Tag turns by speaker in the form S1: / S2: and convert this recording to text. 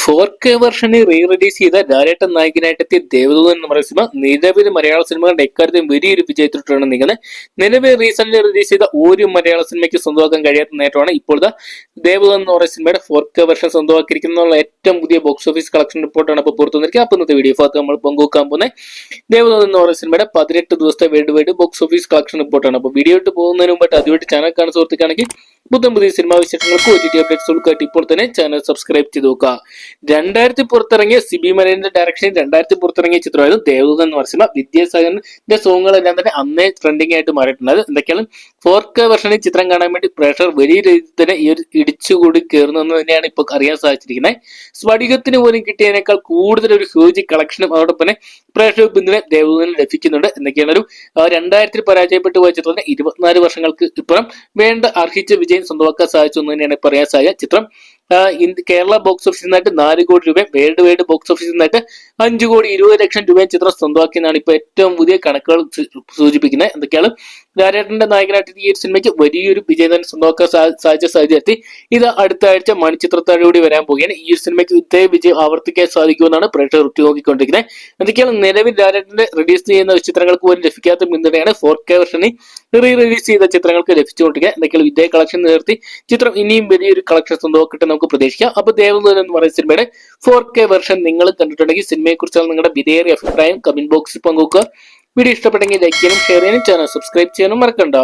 S1: Four K വെർഷനിൽ re release ചെയ്ത director നായകനായിട്ടെത്തിയ ദേവദൂതൻ എന്ന് പറയുന്ന സിനിമ നിലവിൽ മലയാള സിനിമകളുടെ എക്കാര്യത്തെയും വലിയൊരു വിജയത്തിലാണ് നീങ്ങുന്നത്. നിലവിൽ റീസെന്റ് റിലീസ് ചെയ്ത ഒരു മലയാള സിനിമയ്ക്ക് സ്വന്തമാക്കാൻ കഴിയാത്ത നേട്ടമാണ് ഇപ്പോഴത്തെ ദേവദൂതൻ എന്ന് പറയുന്ന സിനിമയുടെ ഫോർ കെ വെർഷൻ സ്വന്തമാക്കിയിരിക്കുന്ന ഏറ്റവും പുതിയ ബോക്സ് ഓഫീസ് കളക്ഷൻ റിപ്പോർട്ടാണ് ഇപ്പോൾ പുറത്തു വന്നിരിക്കുക അപ്പോൾ ഇന്നത്തെ വീഡിയോ ഭാഗത്ത് നമ്മൾ പങ്കുവെക്കാൻ പോകുന്നത് ദേവദൂതൻ എന്ന് പറയുന്ന സിനിമയുടെ പതിനെട്ട് ദിവസത്തെ world wide box office collection റിപ്പോർട്ടാണ് അപ്പോൾ വീഡിയോ ഇട്ട് പോകുന്നതിന് മുമ്പായിട്ട് അതുമായിട്ട് ചാനൽ കാണുന്ന സുഹൃത്തുക്കാണെങ്കിൽ പുത്തൻ പുതിയ സിനിമാ വിശേഷങ്ങൾക്ക് ഒ ടി ടി അപ്ഡേറ്റ്സുകൾക്കായിട്ട് ഇപ്പോൾ തന്നെ ചാനൽ സബ്സ്ക്രൈബ് ചെയ്ത് നോക്കുക. രണ്ടായിരത്തി പുറത്തിറങ്ങിയ സിബി മലയന്റെ ഡയറക്ഷനിൽ രണ്ടായിരത്തി പുറത്തിറങ്ങിയ ചിത്രമായിരുന്നു ദേവദൂതൻ എന്ന് പറയുന്ന വിദ്യാസാഗറിന്റെ സോങ്ങുകളെല്ലാം തന്നെ അന്നേ ട്രെൻഡിങ് ആയിട്ട് മാറിയിട്ടുണ്ട്. എന്തൊക്കെയാണ്? ഫോർ കെ വെർഷനിൽ ചിത്രം കാണാൻ വേണ്ടി പ്രേക്ഷകർ വലിയ രീതിയിൽ തന്നെ ഈ ഒരു ഇടിച്ചുകൂടി കയറുന്നു എന്ന് തന്നെയാണ് ഇപ്പോൾ അറിയാൻ സാധിച്ചിരിക്കുന്നത്. സ്ഫടികത്തിന് പോലും കിട്ടിയതിനേക്കാൾ കൂടുതൽ ഒരു ഹ്യൂജ് കളക്ഷനും അതോടൊപ്പം തന്നെ പ്രേക്ഷക പിന്തുണ ദേവദൂതന് ലഭിക്കുന്നുണ്ട് എന്തൊക്കെയാണ് ഒരു രണ്ടായിരത്തിൽ പരാജയപ്പെട്ടു പോയ ചിത്രത്തിന് ഇരുപത്തിനാല് വർഷങ്ങൾക്ക് ഇപ്പുറം വേണ്ട അർഹിച്ച വിജയം സ്വന്തമാക്കാൻ സാധിച്ചു എന്ന് തന്നെയാണ് പറയാൻ സാധിക്കുക. ചിത്രം കേരള ബോക്സ് ഓഫീസിൽ നിന്നായിട്ട് നാല് കോടി രൂപയും വേൾഡ് വൈഡ് ബോക്സ് ഓഫീസിൽ നിന്നായിട്ട് അഞ്ചു കോടി ഇരുപത് ലക്ഷം രൂപയും ചിത്രം സ്വന്തമാക്കിയെന്നാണ് ഇപ്പൊ ഏറ്റവും പുതിയ കണക്കുകൾ സൂചിപ്പിക്കുന്നത്. എന്തൊക്കെയാണ്? ലാലേട്ടന്റെ നായകനായിട്ട് ഈ ഒരു സിനിമയ്ക്ക് വലിയൊരു വിജയം തന്നെ സ്വന്തമാക്കാൻ സാധിച്ച സാഹചര്യത്തിൽ ഇത് അടുത്ത ആഴ്ച മണിച്ചിത്രത്തോടുകൂടി വരാൻ പോവുകയാണ്. ഈ ഒരു സിനിമയ്ക്ക് ഇതേ വിജയം ആവർത്തിക്കാൻ സാധിക്കുമെന്നാണ് പ്രേക്ഷകർ ഉറ്റുനോക്കിക്കൊണ്ടിരിക്കുന്നത്. എന്തൊക്കെയാണ്? നിലവിൽ ലാലേട്ടന്റെ റിലീസ് ചെയ്യുന്ന ചിത്രങ്ങൾക്ക് പോലും ലഭിക്കാത്ത പിന്തുണയാണ് ഫോർ കെ വെർഷനിൽ റീ റിലീസ് ചെയ്ത ചിത്രങ്ങൾക്ക് ലഭിച്ചുകൊണ്ടിരിക്കുക എന്തൊക്കെയാണ്? വിജയ കളക്ഷൻ നിർത്തി ചിത്രം ഇനിയും വലിയൊരു കളക്ഷൻ സ്വന്തമാക്കിയിട്ട് നമുക്ക് പ്രതീക്ഷിക്കാം. അപ്പൊ ദേവദൂതൻ എന്ന് പറയുന്ന സിനിമയുടെ ഫോർ കെ വെർഷൻ നിങ്ങൾ കണ്ടിട്ടുണ്ടെങ്കിൽ സിനിമയെ കുറിച്ചുള്ള നിങ്ങളുടെ വിധേയ അഭിപ്രായം കമന്റ് ബോക്സിൽ പങ്കുവെക്കുക. വീഡിയോ ഇഷ്ടപ്പെട്ടെങ്കിൽ ലൈക്ക് ചെയ്യാനും ഷെയർ ചെയ്യാനും ചാനൽ സബ്സ്ക്രൈബ് ചെയ്യാനും മറക്കണ്ട.